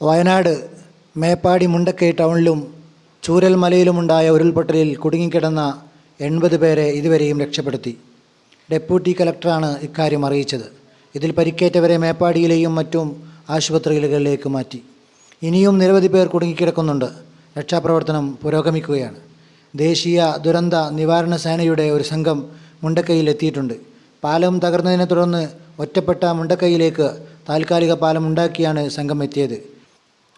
വയനാട് മേപ്പാടി മുണ്ടക്കൈ ടൗണിലും ചൂരൽമലയിലുമുണ്ടായ ഉരുൾപൊട്ടലിൽ കുടുങ്ങിക്കിടന്ന എൺപത് പേരെ ഇതുവരെയും രക്ഷപ്പെടുത്തി. ഡെപ്യൂട്ടി കലക്ടറാണ് ഇക്കാര്യം അറിയിച്ചത്. ഇതിൽ പരിക്കേറ്റവരെ മേപ്പാടിയിലെയും മറ്റും ആശുപത്രികളിലേക്ക് മാറ്റി. ഇനിയും നിരവധി പേർ കുടുങ്ങിക്കിടക്കുന്നുണ്ട്. രക്ഷാപ്രവർത്തനം പുരോഗമിക്കുകയാണ്. ദേശീയ ദുരന്ത നിവാരണ സേനയുടെ ഒരു സംഘം മുണ്ടക്കൈയിൽ എത്തിയിട്ടുണ്ട്. പാലം തകർന്നതിനെ തുടർന്ന് ഒറ്റപ്പെട്ട മുണ്ടക്കൈയിലേക്ക് താൽക്കാലിക പാലം ഉണ്ടാക്കിയാണ് സംഘം എത്തിയത്.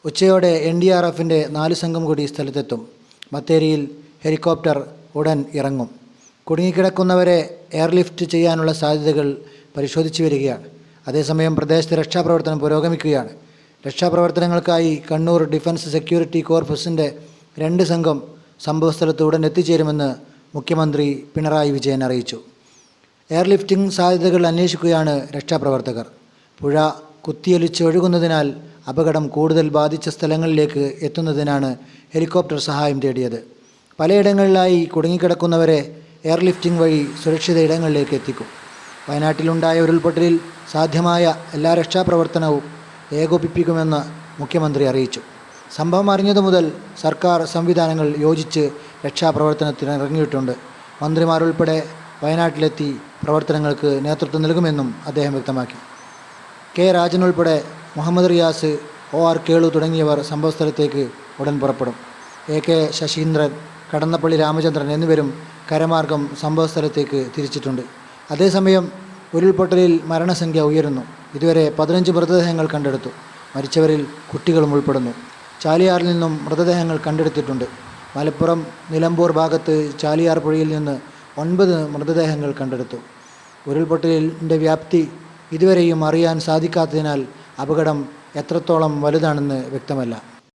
ഉച്ചയോടെ എൻ ഡി ആർ എഫിന്റെ നാല് സംഘം കൂടി സ്ഥലത്തെത്തും. ബത്തേരിയിൽ ഹെലികോപ്റ്റർ ഉടൻ ഇറങ്ങും. കുടുങ്ങിക്കിടക്കുന്നവരെ എയർലിഫ്റ്റ് ചെയ്യാനുള്ള സാധ്യതകൾ പരിശോധിച്ചു വരികയാണ്. അതേസമയം പ്രദേശത്ത് രക്ഷാപ്രവർത്തനം പുരോഗമിക്കുകയാണ്. രക്ഷാപ്രവർത്തനങ്ങൾക്കായി കണ്ണൂർ ഡിഫൻസ് സെക്യൂരിറ്റി കോർപ്സിന്റെ രണ്ട് സംഘം സംഭവസ്ഥലത്ത് ഉടൻ എത്തിച്ചേരുമെന്ന് മുഖ്യമന്ത്രി പിണറായി വിജയൻ അറിയിച്ചു. എയർലിഫ്റ്റിംഗ് സാധ്യതകൾ അന്വേഷിക്കുകയാണ് രക്ഷാപ്രവർത്തകർ. പുഴ കുത്തിയൊലിച്ച് ഒഴുകുന്നതിനാൽ അപകടം കൂടുതൽ ബാധിച്ച സ്ഥലങ്ങളിലേക്ക് എത്തുന്നതിനാണ് ഹെലികോപ്റ്റർ സഹായം തേടിയത്. പലയിടങ്ങളിലായി കുടുങ്ങിക്കിടക്കുന്നവരെ എയർലിഫ്റ്റിംഗ് വഴി സുരക്ഷിത ഇടങ്ങളിലേക്ക് എത്തിക്കും. വയനാട്ടിലുണ്ടായ ഉരുൾപൊട്ടലിൽ സാധ്യമായ എല്ലാ രക്ഷാപ്രവർത്തനവും ഏകോപിപ്പിക്കുമെന്ന് മുഖ്യമന്ത്രി അറിയിച്ചു. സംഭവം അറിഞ്ഞതു മുതൽ സർക്കാർ സംവിധാനങ്ങൾ യോജിച്ച് രക്ഷാപ്രവർത്തനത്തിന് ഇറങ്ങിയിട്ടുണ്ട്. മന്ത്രിമാരുൾപ്പെടെ വയനാട്ടിലെത്തി പ്രവർത്തനങ്ങൾക്ക് നേതൃത്വം നൽകുമെന്നും അദ്ദേഹം വ്യക്തമാക്കി. കെ രാജൻ ഉൾപ്പെടെ മുഹമ്മദ് റിയാസ് ഒ ആർ കേളു തുടങ്ങിയവർ സംഭവസ്ഥലത്തേക്ക് ഉടൻ പുറപ്പെടും. എ കെ ശശീന്ദ്രൻ കടന്നപ്പള്ളി രാമചന്ദ്രൻ എന്നിവരും കരമാർഗം സംഭവസ്ഥലത്തേക്ക് തിരിച്ചിട്ടുണ്ട്. അതേസമയം ഉരുൾപൊട്ടലിൽ മരണസംഖ്യ ഉയരുന്നു. ഇതുവരെ പതിനഞ്ച് മൃതദേഹങ്ങൾ കണ്ടെടുത്തു. മരിച്ചവരിൽ കുട്ടികളും ഉൾപ്പെടുന്നു. ചാലിയാറിൽ നിന്നും മൃതദേഹങ്ങൾ കണ്ടെടുത്തിട്ടുണ്ട്. മലപ്പുറം നിലമ്പൂർ ഭാഗത്ത് ചാലിയാർ പുഴയിൽ നിന്ന് ഒൻപത് മൃതദേഹങ്ങൾ കണ്ടെടുത്തു. ഉരുൾപൊട്ടലിന്റെ വ്യാപ്തി ഇതുവരെയും അറിയാൻ സാധിക്കാത്തതിനാൽ അപകടം എത്രത്തോളം വലുതാണെന്ന് വ്യക്തമല്ല.